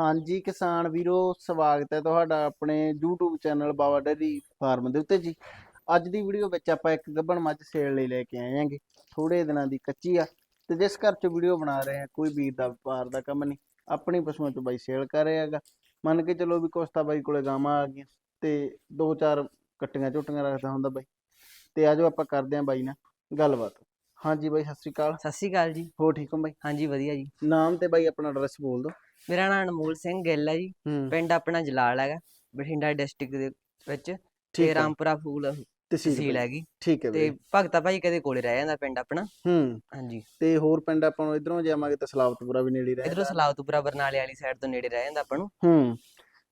ਹਾਂਜੀ ਕਿਸਾਨ ਵੀਰੋ, ਸਵਾਗਤ ਹੈ ਤੁਹਾਡਾ ਆਪਣੇ YouTube channel Baba dairy farm ਦੇ ਉੱਤੇ ਜੀ। ਅੱਜ ਦੀ ਵੀਡੀਓ ਵਿੱਚ ਆਪਾਂ ਇੱਕ ਗੱਭਣ ਮੱਝ ਸੇਲ ਲਈ ਲੈ ਕੇ ਆਏ ਆਂਗੇ ਥੋੜੇ ਦਿਨਾਂ ਦੀ ਕੱਚੀ ਆ ਤੇ ਜਿਸ ਘਰ 'ਚ ਵੀਡੀਓ ਬਣਾ ਰਹੇ ਆ ਕੋਈ ਵੀਰ ਦਾ ਵਪਾਰ ਦਾ ਕੰਮ ਨਹੀਂ, ਆਪਣੀ ਪਸ਼ੂਆਂ 'ਚ ਬਾਈ ਸੇਲ ਕਰ ਰਿਹਾ ਹੈਗਾ। ਮੰਨ ਕੇ ਚਲੋ ਵੀ ਕੁਛ ਤਾਂ ਬਾਈ ਕੋਲੇ ਗਾਵਾਂ ਆ ਗਈਆਂ ਤੇ ਦੋ ਚਾਰ ਕੱਟੀਆਂ ਝੋਟੀਆਂ ਰੱਖਦਾ ਹੁੰਦਾ ਬਾਈ। ਤੇ ਆਜੋ ਆਪਾਂ ਕਰਦੇ ਆਂ ਬਾਈ ਨਾਲ ਗੱਲਬਾਤ। ਹਾਂਜੀ ਬਾਈ ਸਤਿ ਸ਼੍ਰੀ ਅਕਾਲ। ਸਤਿ ਸ਼੍ਰੀ ਅਕਾਲ ਜੀ। ਹੋ ਠੀਕ ਹੋ ਬਾਈ? ਹਾਂਜੀ ਵਧੀਆ ਜੀ। ਨਾਮ ਤੇ ਬਾਈ ਆਪਣਾ ਐਡਰੈਸ ਬੋਲ ਦਿਓ। ਮੇਰਾ ਨਾਮ ਅਨਮੋਲ ਸਿੰਘ ਗਿੱਲ ਹੈ ਜੀ। ਹੂੰ। ਪਿੰਡ ਆਪਣਾ ਜਲਾਲ ਹੈਗਾ ਬਠਿੰਡਾ ਡਿਸਟ੍ਰਿਕਟ ਦੇ ਵਿੱਚ ਤੇ ਰਾਮਪੁਰਾ ਫੂਲ ਤਹਿਸੀਲ। ਹੈਗੀ। ਠੀਕ ਹੈ ਤੇ ਭਗਤਾ ਭਾਈ ਕਦੇ ਕੋਲੇ ਰਹਿ ਜਾਂਦਾ ਪਿੰਡ ਆਪਣਾ। ਹੂੰ। ਹਾਂਜੀ। ਤੇ ਹੋਰ ਪਿੰਡ ਆਪਾਂ ਨੂੰ ਇਧਰੋਂ ਜਾਵਾਂਗੇ ਤਾਂ ਸਲਾਵਤਪੁਰਾ ਵੀ ਨੇੜੇ ਹੀ ਇਧਰੋਂ ਰਹਿੰਦਾ ਸਲਾਵਤਪੁਰਾ ਬਰਨਾਲੇ ਵਾਲੀ ਸਾਈਡ ਤੋਂ ਨੇੜੇ ਰਹਿ ਜਾਂਦਾ ਆਪਾਂ ਨੂੰ। ਹੂੰ।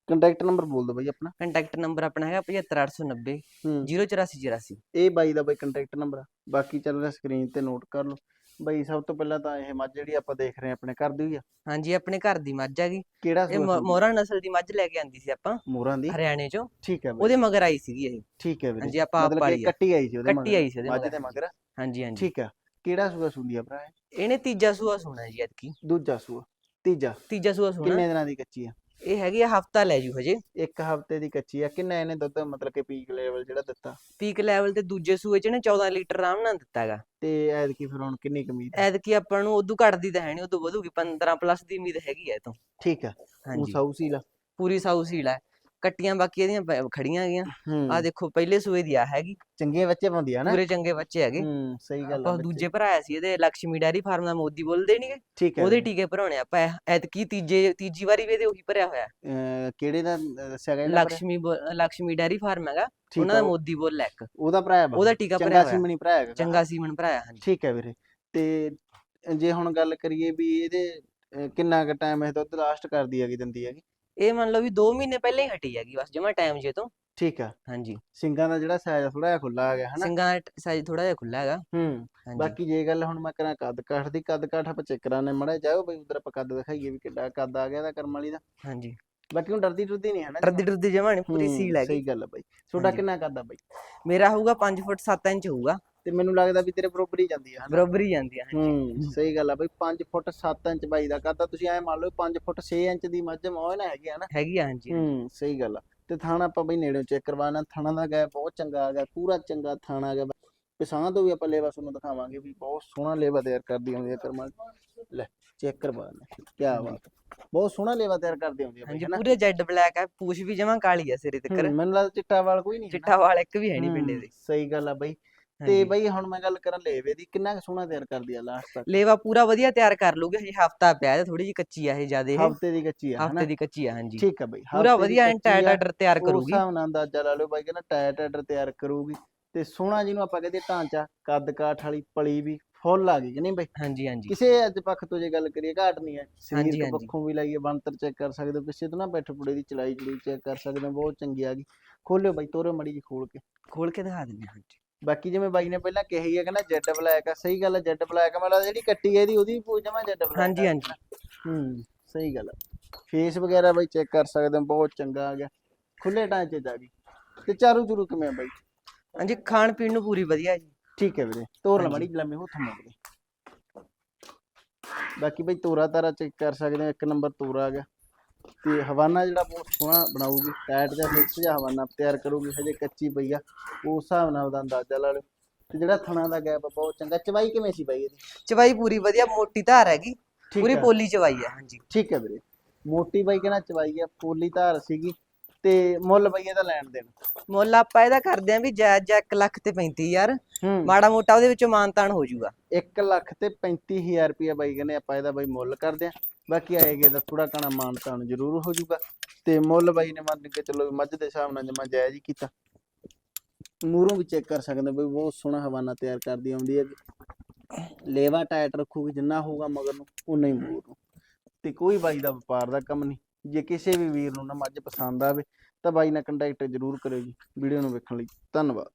ਕੰਟੈਕਟ ਨੰਬਰ ਬੋਲ ਦਿਓ ਬਾਈ ਆਪਣਾ। ਕੰਟੈਕਟ ਨੰਬਰ ਆਪਣਾ ਹੈਗਾ 75890 ਹੂੰ। 08484 ਇਹ ਬਾਈ ਦਾ ਬਾਈ ਕੰਟੈਕਟ ਨੰਬਰ ਬਾਕੀ ਚੱਲ ਰਿਹਾ ਸਕਰੀਨ ਤੇ ਨੋਟ ਕਰ ਲਓ। ਬਾਈ ਸਭ ਤੋਂ ਪਹਿਲਾਂ ਤਾਂ ਇਹ ਮੱਝ ਜਿਹੜੀ ਆਪਾਂ ਦੇਖ ਰਹੇ ਹਾਂ ਆਪਣੇ ਘਰ ਦੀ ਹੋਈ ਆ। ਹਾਂਜੀ ਆਪਣੇ ਘਰ ਦੀ ਮੱਝ ਹੈਗੀ ਕਿਹੜਾ ਇਹ ਸੂਆ ਮੋ- ਸੂਈ? ਮੋਹਰਾ ਨਸਲ ਦੀ ਮੱਝ ਲੈ ਕੇ ਆਂਦੀ ਸੀ ਆਪਾਂ ਮੋਹਰਾਂ ਦੀ? ਹਰਿਆਣੇ ਚੋਂ। ਠੀਕ ਹੈ ਬਾਈ। ਉਹਦੇ ਮਗਰ ਆਈ ਸੀਗੀ ਇਹ। ਠੀਕ ਹੈ ਵੀਰੇ। ਹਾਂਜੀ ਆਪਾਂ ਆਪ ਮਤਲਬ ਕਿ ਪਾਲੀ ਆ। ਕੱਟੀ ਆਈ ਸੀ ਉਹਦੇ ਕੱਟੀ ਆਈ ਸੀ ਉਹਦੇ ਮੱਝ ਮਗਰ। ਦੇ ਮਗਰ। ਹਾਂਜੀ ਹਾਂਜੀ। ਠੀਕ ਹੈ ਕਿਹੜਾ ਸੂਆ ਸੁੰਦੀ ਆ ਭਰਾ ਇਹ? ਇਹਨੇ ਤੀਜਾ ਸੂਆ ਸੁਣਾ ਜੀ ਐਤਕੀ ਦੂਜਾ ਸੂਆ। ਤੀਜਾ। ਤੀਜਾ ਸੂਆ ਸੁਣਾ। ਕਿੰਨੇ ਦਿਨਾਂ ਦੀ ਕੱਚੀ ਆ? ਇਹ ਹੈਗੀ ਆ ਹਫਤਾ ਲੈ ਜੂ ਹਜੇ। ਇੱਕ ਹਫ਼ਤੇ ਦੀ ਕੱਚੀ ਆ। ਕਿੰਨਾ ਇਹਨੇ ਦੁੱਧ ਮਤਲਬ ਕਿ ਪੀਕ ਲੈਵਲ ਜਿਹੜਾ ਦਿੱਤਾ? ਪੀਕ ਲੈਵਲ ਤੇ ਦੂਜੇ ਸੂਏ ਚ ਨੇ 14 ਲੀਟਰ ਆਰਾਮ ਨਾਲ ਦਿੱਤਾ ਹੈਗਾ ਤੇ ਐਤਕੀ ਫਿਰ ਹੁਣ ਕਿੰਨੀ ਕਮੀਜ਼ ਐਤਕੀ ਆਪਾਂ ਨੂੰ ਉਦੋਂ ਘਟਦੀ ਤਾਂ ਹੈ ਨਹੀਂ ਉਦੋਂ ਵਧੂਗੀ। 15 ਪਲੱਸ ਦੀ ਉਮੀਦ ਹੈਗੀ ਐ ਤੋਂ। ਠੀਕ ਆ। ਉਹ ਹਾਂਜੀ। ਸਾਊ ਸੀਲਾ ਪੂਰੀ ਸਾਊ ਸੀਲ ਹੈ ਕੱਟੀਆਂ ਬਾਕੀ ਇਹਦੀਆਂ ਖੜੀਆਂ ਹੈਗੀਆਂ। ਆ ਦੇਖੋ ਪਹਿਲੇ ਸੂਏ ਦੀ ਆ ਹੈਗੀ। ਚੰਗੇ ਬੱਚੇ ਪਾਉਂਦੀ ਆ ਨਾ। ਪੂਰੇ ਚੰਗੇ ਬੱਚੇ ਹੈਗੇ। ਹੂੰ ਸਹੀ ਗੱਲ ਆ ਆਪਾਂ ਬੱਚੇ। ਦੂਜੇ ਭਰਾਇਆ ਸੀ ਇਹਦੇ ਲక్ష్ਮੀ ਡੈਰੀ ਫਾਰਮ ਦਾ ਮੋਦੀ ਬੋਲਦੇ ਨਹੀਂਗੇ ਠੀਕ ਹੈ। ਉਹਦੇ ਟੀਕੇ ਭਰਾਉਣੇ ਆਪਾਂ ਐ- ਐਤਕੀ ਤੀਜੇ ਤੀਜੀ ਵਾਰੀ ਵੀ ਇਹਦੇ ਉਹੀ ਭਰਿਆ ਹੋਇਆ। ਕਿਹੜੇ ਦਾ ਦੱਸਿਆ ਗਿਆ ਭਰਾ? ਲక్ష్ਮੀ ਲక్ష్ਮੀ ਡੈਰੀ ਫਾਰਮ ਹੈਗਾ। ਠੀਕ ਉਹਨਾਂ ਆ, ਦਾ ਮੋਦੀ ਬੋਲ ਹੈ ਇੱਕ। ਉਹਦਾ ਭਰਾ ਹੈ ਉਹਦਾ ਟੀਕਾ ਭਰਿਆ ਹੋਇਆ। ਸਿਮਣੀ ਭਰਾ ਹੈਗਾ। ਚੰਗਾ ਸੀਮਨ ਭਰਾਇਆ ਹਾਂਜੀ। ਠੀਕ ਹੈ ਵੀਰੇ। ਤੇ ਜੇ ਹੁਣ ਗੱਲ ਕਰੀਏ ਵੀ ਇਹਦੇ ਕਿੰਨਾ ਕੁ ਟਾਈਮ ਇਹ ਦੁੱਧ ਲਾਸਟ ਕਰਦੀ ਹੈਗੀ ਦਿੰਦੀ ਹੈਗੀ? ਇਹ ਮੰਨ ਲਓ ਵੀ 2 ਮਹੀਨੇ ਪਹਿਲਾਂ ਹੀ ਹਟੀ ਹੈਗੀ ਬਸ ਜਮਾ ਟਾਈਮ ਜੇ ਤੋਂ। ਠੀਕ ਆ। ਹਾਂਜੀ। ਸਿੰਗਾਂ ਦਾ ਜਿਹੜਾ ਸਾਈਜ਼ ਥੋੜਾ ਜਿਹਾ ਖੁੱਲਾ ਆ ਗਿਆ ਹਨਾ? ਸਿੰਘਾਂ ਦਾ ਸਾਈਜ਼ ਥੋੜਾ ਜਿਹਾ ਖੁੱਲਾ ਹੈਗਾ। ਹੂੰ। ਬਾਕੀ ਜੇ ਗੱਲ ਹੁਣ ਮੈਂ ਕਰਾਂ ਕੱਦ ਕਾਠ ਦੀ ਕੱਦ ਕਾਠ ਆਪਾਂ ਚੈੱਕ ਕਰਾਣੇ ਮੜਾ ਜਾਓ ਬਈ ਉਧਰ ਆਪਾਂ ਕੱਦ ਦਿਖਾਈਏ ਵੀ ਕਿੱਡਾ ਕੱਦ ਆ ਗਿਆ ਦਾ ਕਰਮ ਵਾਲੀ ਦਾ। ਹਾਂਜੀ। ਬਾਕੀ ਹੁਣ ਡਰਦੀ ਡਰਦੀ ਨਹੀਂ ਹੈ ਨਾ ਟਰਦੀ ਟਰਦੀ ਜਮਾ ਨਹੀਂ ਪੂਰੀ ਸੀਲ ਹੈਗੀ। ਸਹੀ ਗੱਲ ਆ ਬਾਈ। ਹਾਂਜੀ। ਕਿੰਨਾ ਕੱਦ ਆ ਬਾਈ? ਮੇਰਾ ਹੋਊਗਾ 5 ਫੁੱਟ 7 ਇੰਚ ਹੋਊਗਾ। ਤੇ ਮੈਨੂੰ ਲੱਗਦਾ ਵੀ ਤੇਰੇ ਬਰੋਬਰ ਹੀ ਜਾਂਦੀ ਆ ਹਨਾ? ਬਰਾਬਰ ਹੀ ਜਾਂਦੀ ਆ ਹਾਂਜੀ। ਹੂੰ ਸਹੀ ਗੱਲ ਆ ਬਈ 5 ਫੁੱਟ 7 ਇੰਚ ਬਾਈ ਦਾ ਆ ਤੁਸੀਂ ਐ ਮੰਨ ਲਓ 5 ਫੁੱਟ 6 ਇੰਚ ਦੀ ਮੱਝ ਮੋਹ ਨਾ ਹੈਗੀ ਆ ਨਾ ਹੈਗੀ ਆ ਹਾਂਜੀ ਹੂੰ ਸਹੀ ਗੱਲ ਆ। ਤੇ ਥਾਣਾ ਆਪਾਂ ਬਈ ਨੇੜਿਓਂ ਚੈੱਕ ਕਰਵਾਣਾ ਥਾਣਾ ਦਾ ਗੈਪ ਬਹੁਤ ਚੰਗਾ ਆ ਗਿਆ ਪੂਰਾ ਚੰਗਾ ਥਾਣਾ ਆ ਗਿਆ ਪਛਾਣ ਤੋਂ ਵੀ ਆਪਾਂ ਲੇਵਾ ਤੁਹਾਨੂੰ ਦਿਖਾਵਾਂਗੇ ਵੀ ਬਹੁਤ ਸੋਹਣਾ ਲੇਵਾ ਤਿਆਰ ਕਰਦੀ ਹੁੰਦੀ ਹੈ ਕਰਮਾਂ ਲੈ ਚੈੱਕ ਕਰਵਾ ਲੈ ਕੀ ਬਾਤ ਬਹੁਤ ਸੋਹਣਾ ਲੇਵਾ ਤਿਆਰ ਕਰਦੀ ਹੁੰਦੀ ਹੈ ਬਈ ਹਾਂਜੀ ਹਨਾ? ਪੂਰੇ ਜੈਡ ਬਲੈਕ ਹੈ ਪੂਛ ਵੀ ਜਮਾ ਕਾਲੀ ਆ ਸਿਰੇ ਤੱਕ। ਹੂੰ, ਮੈਨੂੰ ਲੱਗਦਾ ਚਿੱਟਾ ਵਾਲ ਕੋਈ ਨਹੀਂ ਚਿੱਟਾ ਵਾਲ ਇੱਕ ਵੀ ਹੈ ਨਹੀਂ ਪਿੰਡੇ ਦੇ। ਸਹੀ ਗੱਲ ਆ ਬਈ। ਤੇ। ਬਈ ਹੁਣ ਮੈਂ ਗੱਲ ਕਰਾਂ ਲੇਵੇ ਦੀ ਕਿੰਨਾ ਕੁ ਸੋਹਣਾ ਤਿਆਰ ਕਰਦੀ ਆ ਲਾਸਟ ਤੱਕ? ਲੇਵਾ ਪੂਰਾ ਵਧੀਆ ਤਿਆਰ ਕਰ ਲੂਗੇ ਹਜੇ ਹਫਤਾ ਪਿਆ ਹੈ ਥੋੜੀ ਜਿਹੀ ਕੱਚੀ ਆ ਇਹ ਜਿਆਦੇ ਇਹ। ਹਫ਼ਤੇ ਦੀ ਕੱਚੀ ਆ ਹਨਾ? ਹਫ਼ਤੇ ਦੀ ਕੱਚੀ ਆ ਹਾਂਜੀ। ਠੀਕ ਆ ਬਈ ਪੂਰਾ ਹਫ਼ਤੇ ਦੀ ਵਧੀਆ ਕੱਚੀ ਟਾਇਟ ਆ, ਆਰਡਰ ਤਿਆਰ ਉਸ ਕਰੂਗੀ। ਹਿਸਾਬ ਨਾਲ ਅੰਦਾਜ਼ਾ ਲਾ ਲਿਓ ਬਾਈ ਕਹਿੰਦਾ ਟਾਇਟ ਆਰਡਰ ਤਿਆਰ ਕਰੂਗੀ ਤੇ ਸੋਹਣਾ ਜਿਹਨੂੰ ਆਪਾਂ ਕਹਿੰਦੇ ਢਾਂਚਾ ਕੱਦ ਕਾਠ ਵਾਲੀ ਪਲੀ ਵੀ ਫੁੱਲ ਆ ਗਈ ਕਿ ਨਹੀਂ ਬਈ? ਹਾਂਜੀ ਹਾਂਜੀ। ਕਿਸੇ ਅੱਜ ਪੱਖ ਤੋਂ ਜੇ ਗੱਲ ਕਰੀਏ ਘਾਟ ਨਹੀਂ ਹੈ ਹਾਂਜੀ, ਸਰੀਰ ਹਾਂਜੀ। ਪੱਖੋਂ ਵੀ ਲਾਈਏ ਬੰਤਰ ਚੈੱਕ ਕਰ ਸਕਦੇ ਹੋ ਪਿੱਛੇ ਤੋਂ ਨਾ ਬੈਠ ਪੁੜੇ ਦੀ ਚਲਾਈ ਚੜੂਈ ਚੈੱਕ ਕਰ ਸਕਦੇ ਹੋ ਬਹੁਤ ਚੰਗੀ ਆ ਗਈ। ਖੋਲਿਓ ਬਾਈ ਤੋਰੇ ਮੜੀ ਜੀ ਖੋਲ ਕੇ। ਖੋਲ ਕੇ ਦਿਖਾ ਦਿੰਦੇ ਹਾਂ ਹਾਂਜੀ। ਬਾਕੀ ਜਿਵੇਂ ਬਾਈ ਨੇ ਪਹਿਲਾਂ ਕਿਹਾ ਹੀ ਹੈ ਕਹਿੰਦਾ ਜੈਡ ਬਲੈਕ ਆ ਸਹੀ ਗੱਲ ਹੈ ਜੈਡ ਬਲੈਕ ਆ ਮਤਲਬ ਜਿਹੜੀ ਕੱਟੀ ਹੈ ਇਹਦੀ ਉਹਦੀ ਪੂਛ ਜਮਾ ਜੈਡ ਬਲੈਕ ਹਾਂਜੀ ਹਾਂਜੀ। ਹੂੰ ਸਹੀ ਗੱਲ ਹੈ ਫੇਸ ਵਗੈਰਾ ਬਾਈ ਚੈੱਕ ਕਰ ਸਕਦੇ ਹੋ ਬਹੁਤ ਚੰਗਾ ਆ ਗਿਆ। ਖੁੱਲੇ ਢਾਂਚੇ ਚ ਆ ਗਈ ਤੇ ਚਾਰੂ ਚੁਰੂ ਕਿਵੇਂ ਆ ਬਾਈ? ਹਾਂਜੀ ਖਾਣ ਪੀਣ ਨੂੰ ਪੂਰੀ ਵਧੀਆ ਜੀ। ਠੀਕ ਹੈ ਵੀਰੇ ਤੋਰ ਲਾ ਹਾਂਜੀ। ਮੜੀ ਲੰਮੇ ਹੱਥ ਮਾਰ ਬਾਕੀ ਬਈ ਤੋਰਾ ਤਾਰਾ ਚੈੱਕ ਕਰ ਸਕਦੇ ਹੋ ਇੱਕ ਨੰਬਰ ਤੋਰਾ ਆ ਗਿਆ। ਤੇ ਹਵਾਨਾ ਜਿਹੜਾ ਬਹੁਤ ਸੋਹਣਾ ਬਣਾਊਗੀ ਟਾਇਟ ਜਾਂ ਫਿਕਸ ਜਿਹਾ ਹਵਾਨਾ ਤਿਆਰ ਕਰੂਗੀ ਹਜੇ ਕੱਚੀ ਪਈ ਆ ਉਸ ਹਿਸਾਬ ਨਾਲ ਉਹਦਾ ਅੰਦਾਜ਼ਾ ਲਾ ਲਓ। ਤੇ ਜਿਹੜਾ ਥਣਾ ਦਾ ਗੈਪ ਬਹੁਤ ਚੰਗਾ। ਚਵਾਈ ਕਿਵੇਂ ਸੀ ਬਾਈ ਇਹਦੀ? ਚਵਾਈ ਪੂਰੀ ਵਧੀਆ ਮੋਟੀ ਧਾਰ ਹੈਗੀ ਠੀਕ ਪੂਰੀ ਆ। ਪੋਲੀ ਚਵਾਈ ਹੈ ਹਾਂਜੀ। ਠੀਕ ਹੈ ਵੀਰੇ। ਮੋਟੀ ਬਾਈ ਕਹਿੰਦਾ ਚਵਾਈ ਆ ਪੋਲੀ ਧਾਰ ਸੀਗੀ ਤੇ ਮੁੱਲ ਬਈ ਇਹਦਾ ਲੈਣ ਦੇਣ। ਮੁੱਲ ਆਪਾਂ ਇਹਦਾ ਕਰਦੇ ਆਂ ਵੀ ਜਾਇਜ਼ ਜਾ 1 ਲੱਖ ਤੇ 35000 ਹੂੰ। ਮਾੜਾ ਮੋਟਾ ਉਹਦੇ ਵਿੱਚੋਂ ਮਾਨਤਾਨ ਹੋ ਜਾਊਗਾ 1 ਲੱਖ ਤੇ 35000 ਰੁਪਇਆ ਬਾਈ ਕਹਿੰਦੇ ਆਪਾਂ ਇਹਦਾ ਬਾਈ ਮੁੱਲ ਕਰਦੇ ਆ। ਬਾਕੀ ਆਏਗੇ ਤਾਂ ਥੋੜਾ ਕਣਾ ਮਾਨ ਤਾਨ ਜ਼ਰੂਰ ਹੋ ਜਾਊਗਾ। ਤੇ ਮੁੱਲ ਬਾਈ ਨੇ ਮੰਨ ਕੇ ਚੱਲੋ ਵੀ ਮੱਝ ਦੇ ਹਿਸਾਬ ਨਾਲ ਜਮਾ ਜਾਇਜ਼ ਹੀ ਕੀਤਾ। ਮੂਰੋਂ ਵੀ ਚੈੱਕ ਕਰ ਸਕਦੇ ਬਈ ਬਹੁਤ ਸੋਹਣਾ ਹਵਾਨਾ ਤਿਆਰ ਕਰਦੀ ਆਉਂਦੀ ਹੈ। ਲੇਵਾ ਟਾਇਟ ਰੱਖੂਗੀ ਜਿੰਨਾ ਹੋਊਗਾ ਮਗਰ ਨੂੰ ਉਨਾ ਹੀ ਮੂਹਰ ਨੂੰ। ਤੇ ਕੋਈ ਬਾਈ ਦਾ ਵਪਾਰ ਦਾ ਕੰਮ ਨਹੀਂ। ਜੇ ਕਿਸੇ ਵੀ ਵੀਰ ਨੂੰ ਨਾ ਮੱਝ ਪਸੰਦ ਆਵੇ ਤਾਂ ਬਾਈ ਨਾਲ ਕੰਟੈਕਟ ਜ਼ਰੂਰ ਕਰਿਓ ਜੀ। ਵੀਡੀਓ ਨੂੰ ਵੇਖਣ ਲਈ ਧੰਨਵਾਦ।